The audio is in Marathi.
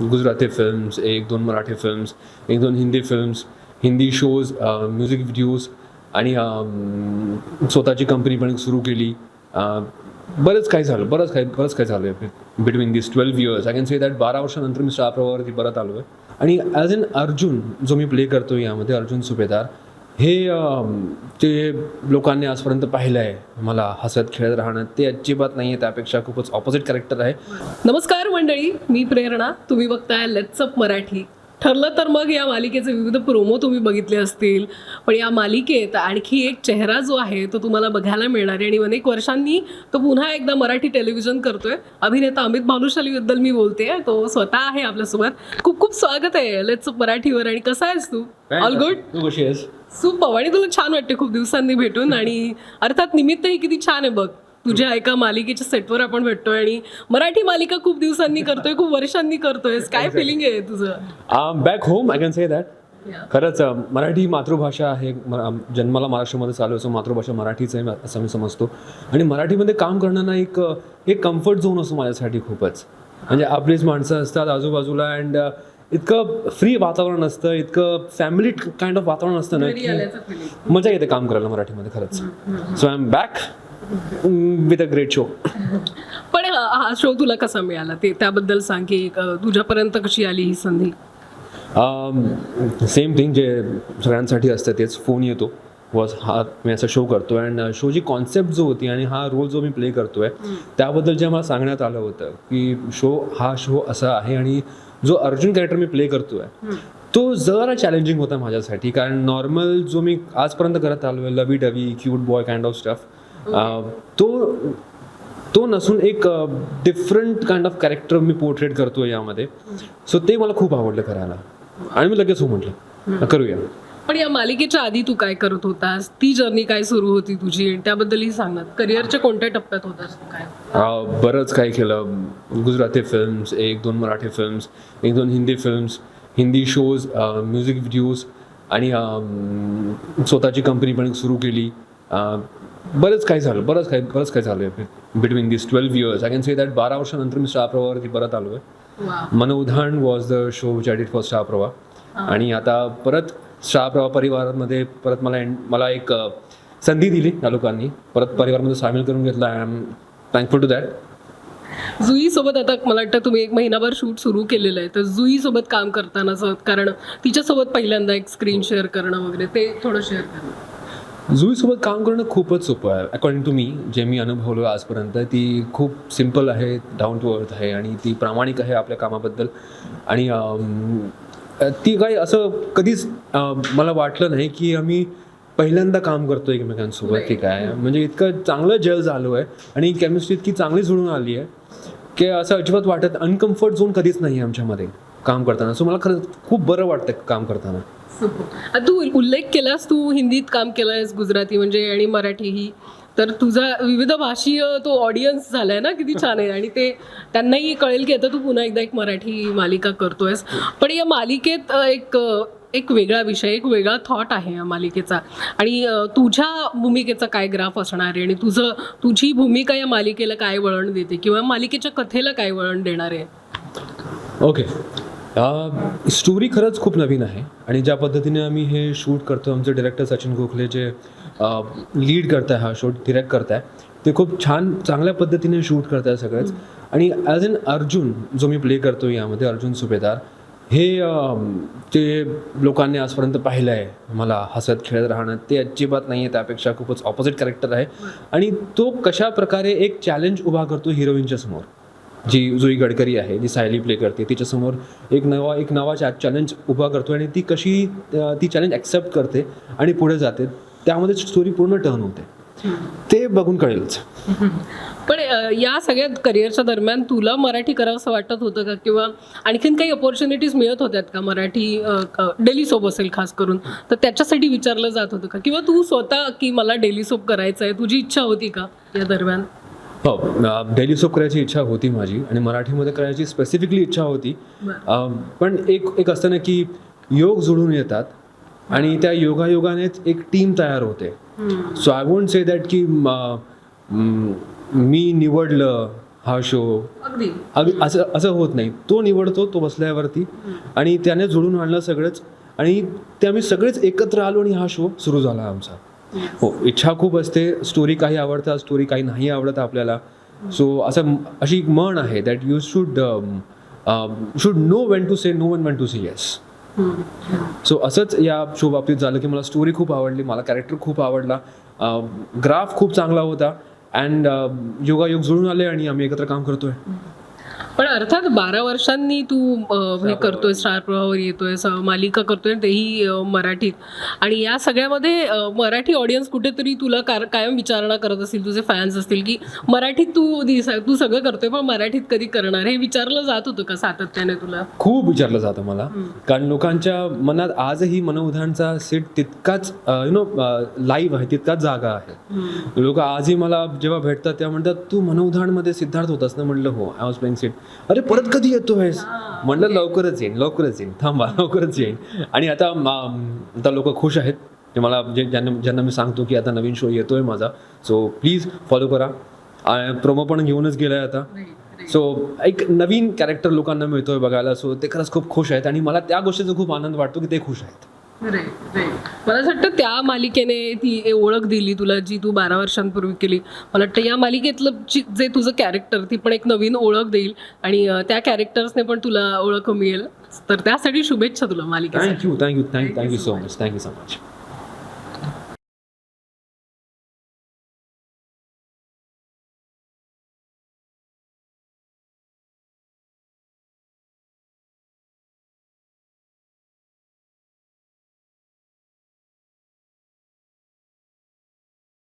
गुजराती फिल्म्स एक दोन मराठी फिल्म्स एक दोन Hindi films Hindi shows music videos आणि स्वतःची कंपनी पण सुरू केली. बरंच काही झालं बरंच काही बरंच काही झालं आहे between this twelve years I can say that बारा वर्षानंतर मी स्टार प्रवाहावरती परत आलो आहे आणि ॲज एन अर्जुन जो मी प्ले करतो यामध्ये अर्जुन सुभेदार हे ते लोकांनी आजपर्यंत पाहिलं आहे मला हसत खेळत राहणं ते अजिबात नाही आहे त्यापेक्षा खूपच ऑपोजिट कॅरेक्टर आहे. नमस्कार मंडळी मी प्रेरणा. तुम्ही बघताय लेट्सअप मराठी. ठरलं तर मग या मालिकेचे विविध प्रोमो तुम्ही बघितले असतील. पण या मालिकेत आणखी एक चेहरा जो आहे तो तुम्हाला बघायला मिळणार आहे. आणि अनेक वर्षांनी तो पुन्हा एकदा मराठी टेलिव्हिजन करतोय. अभिनेता अमित भानुशालीबद्दल मी बोलते. तो स्वतः आहे आपल्यासोबत. खूप खूप स्वागत आहे लेट्स मराठीवर. आणि कसा आहेस तू? ऑल गुड तू कशी आहेस? सुपर आणि तुला छान वाटते खूप दिवसांनी भेटून. आणि अर्थात निमित्तही किती छान आहे बघ. तुझ्या एका मालिकेच्या सेटवर आपण भेटतोय आणि मराठी मालिका खूप दिवसांनी करतोय खूप वर्षांनी करतोयस काय फिलिंग आहे तुझं. Back home I can say that. खरंच मराठी मातृभाषा आहे जन्माला महाराष्ट्रामध्ये चालू असो मातृभाषा मराठीच आहे असं मी समजतो. आणि मराठीमध्ये काम करणं ना एक एक कम्फर्ट झोन असतो माझ्यासाठी खूपच. म्हणजे आपलीच माणसं असतात आजूबाजूला अँड इतकं फ्री वातावरण असतं इतकं फॅमिली काइंड ऑफ वातावरण असतं ना. मजा येते काम करायला मराठीमध्ये खरंच. So I am back with a great show पण हा शो तुला कसा मिळाला? ते त्याबद्दल सांग की तुझ्यापर्यंत कशी आली ही संधी? सेम थिंग जे सगळ्यांसाठी असतं तेच. फोन येतो. वॉज हा मी असा शो करतो अँड शोची कॉन्सेप्ट जो होती आणि हा रोल जो मी प्ले करतोय त्याबद्दल जे मला सांगण्यात आलं होतं की शो हा शो असा आहे आणि जो अर्जुन कॅरेक्टर मी प्ले करतोय तो जरा चॅलेंजिंग होता माझ्यासाठी. कारण नॉर्मल जो मी आजपर्यंत करत आलो आहे lovey dovey cute boy kind of stuff तो तो नसून एक डिफरंट काइंड ऑफ कॅरेक्टर मी पोर्ट्रेट करतो यामध्ये. सो ते मला खूप आवडलं करायला. आणि मी लगेच हो म्हटलं. करूया. पण या मालिकेच्या आधी तू काय करत होतास? ती जर्नी काय सुरू होती तुझी? त्याबद्दलही सांग ना. करिअरच्या कोणत्या टप्प्यात होतास काय? बरंच काही केलं. गुजराती फिल्म्स एक दोन मराठी फिल्म्स एक दोन Hindi films Hindi shows music videos आणि स्वतःची कंपनी पण सुरू केली. बरंच काही झालं बरंच काही बरंच काही झालं आहे between this twelve years I can say that बारा वर्षानंतर मी स्टार प्रवाहावरती परत आलो आहे Manudhaan was the show which I did for star Pravah. आणि आता परत स्टार प्रवाह परिवारामध्ये परत मला मला एक संधी दिली त्या लोकांनी. परत परिवारामध्ये सामील करून घेतला. I am thankful to that Jui सोबत आता मला वाटतं तुम्ही एक महिनाभर शूट सुरू केलेलं आहे. तर जुई सोबत काम करताना कारण तिच्यासोबत पहिल्यांदा एक स्क्रीन शेअर करणं वगैरे ते थोडं शेअर करणं. जुईसोबत काम करणं खूपच सोपं आहे. अकॉर्डिंग टू मी जे मी अनुभवलो आजपर्यंत ती खूप सिंपल आहे डाऊन टू अर्थ आहे आणि ती प्रामाणिक आहे आपल्या कामाबद्दल. आणि ती काही असं कधीच मला वाटलं नाही की आम्ही पहिल्यांदा काम करतो एकमेकांसोबत की काय म्हणजे इतकं चांगलं जल झालो आहे आणि केमिस्ट्री इतकी चांगली जुळून आली आहे की असं अजिबात वाटत अनकम्फर्ट झोन कधीच नाही आहे आमच्यामध्ये काम करताना. सो मला खरंच खूप बरं वाटतं काम करताना. तू उल्लेख केलास तू हिंदीत काम केलंयस गुजराती म्हणजे आणि मराठी ही तर तुझा विविध भाषीय तो ऑडियन्स झालाय ना किती छान आहे. आणि ते त्यांनाही कळेल की आता तू पुन्हा एकदा एक मराठी मालिका करतोयस. पण या मालिकेत एक एक वेगळा विषय एक वेगळा थॉट आहे या मालिकेचा. आणि तुझ्या भूमिकेचा काय ग्राफ असणार आहे? आणि तुझं तुझी भूमिका या मालिकेला काय वळण देते? किंवा मालिकेच्या कथेला काय वळण देणार आहे? ओके स्टोरी खरंच खूप नवीन आहे. आणि ज्या पद्धतीने आम्ही हे शूट करतो आमचे डिरेक्टर सचिन गोखले जे लीड करताय हा शूट डिरेक्ट करताय ते खूप छान चांगल्या पद्धतीने शूट करताय सगळंच. आणि ॲज अन अर्जुन जो मी प्ले करतो यामध्ये अर्जुन सुभेदार हे जे ते लोकांनी आजपर्यंत पाहिलं आहे मला हसत खेळत राहणं ते अजिबात नाही आहे त्यापेक्षा खूपच ऑपोजिट कॅरेक्टर आहे. आणि तो कशा प्रकारे एक चॅलेंज उभा करतो हिरोईनच्या समोर? जी जुई गडकरी आहे जी सायली प्ले करते तिच्यासमोर एक नवा एक नवा चॅ चॅलेंज उभा करतो आणि ती कशी ती चॅलेंज ॲक्सेप्ट करते आणि पुढे जाते. त्यामध्ये स्टोरी पूर्ण टर्न होते. ते बघून कळेलच. पण या सगळ्या करिअरच्या दरम्यान तुला मराठी करावं असं वाटत होतं का? किंवा आणखीन काही अपॉर्च्युनिटीज मिळत होत्यात का मराठी डेली सोप असेल खास करून तर त्याच्यासाठी विचारलं जात होतं का? किंवा तू स्वतः की मला डेली सोप करायचं आहे तुझी इच्छा होती का या दरम्यान? हो डेली सोप करायची इच्छा होती माझी आणि मराठीमध्ये करायची स्पेसिफिकली इच्छा होती. पण एक एक असतं ना की योग जुळून येतात आणि त्या योगायोगानेच एक टीम तयार होते. So I won't say that की म- निवडलं हा शो अगदी. अगदी असं असं होत नाही. तो निवडतो तो बसल्यावरती आणि त्याने जुळून आणलं सगळंच आणि ते आम्ही सगळेच एकत्र आलो आणि हा शो सुरू झाला आमचा. हो इच्छा खूप असते. स्टोरी काही आवडतात स्टोरी काही नाही आवडत आपल्याला. सो असं अशी एक म्हण आहे that you should should know when to say no when when to say yes so असंच या शो बाबतीत झालं की मला स्टोरी खूप आवडली मला कॅरेक्टर खूप आवडला. Um, ग्राफ खूप चांगला होता. अँड um, योगायोग जुळून आले आणि आम्ही एकत्र काम करतोय. पण अर्थात बारा वर्षांनी तू हे करतोय स्टार प्रवाहावर येतोय मालिका करतोय तेही मराठीत. आणि या सगळ्यामध्ये मराठी ऑडियन्स कुठेतरी तुला कायम विचारणा करत असतील तुझे फॅन्स असतील की मराठीत तू दिस- तू सगळं करतोय पण मराठीत कधी करणार? हे विचारलं जात होतं का सातत्याने तुला? खूप विचारलं जातं मला. कारण लोकांच्या मनात आजही मनोधानचा सेट तितकाच यु नो लाईव्ह आहे तितकाच जागा आहे. लोक आजही मला जेव्हा भेटतात तेव्हा म्हणतात तू मनोधानमध्ये सिद्धार्थ होतास ना? म्हणलं हो आय वॉज प्लेइंग सीट. अरे परत कधी येतोयस म्हणलं लवकरच येईन लवकरच येईन. थांबा लवकरच येईन. आणि आता आता लोक खुश आहेत. ते मला जे ज्यांना ज्यांना मी सांगतो की आता नवीन शो येतोय माझा. सो प्लीज फॉलो करा. प्रोमो पण घेऊनच गेलाय आता. सो एक नवीन कॅरेक्टर लोकांना मिळतोय बघायला. सो ते खरंच खूप खुश आहेत. आणि मला त्या गोष्टीचा खूप आनंद वाटतो की ते खुश आहेत. मला असं वाटतं त्या मालिकेने ती ओळख दिली तुला जी तू बारा वर्षांपूर्वी केली. मला वाटतं या मालिकेतलं जी- जे तुझं कॅरेक्टर ती पण एक नवीन ओळख देईल आणि त्या कॅरेक्टर्सने पण तुला ओळख मिळेल. तर त्यासाठी शुभेच्छा तुला मालिकेसाठी. Thank you thank you thank you thank you so much thank you so much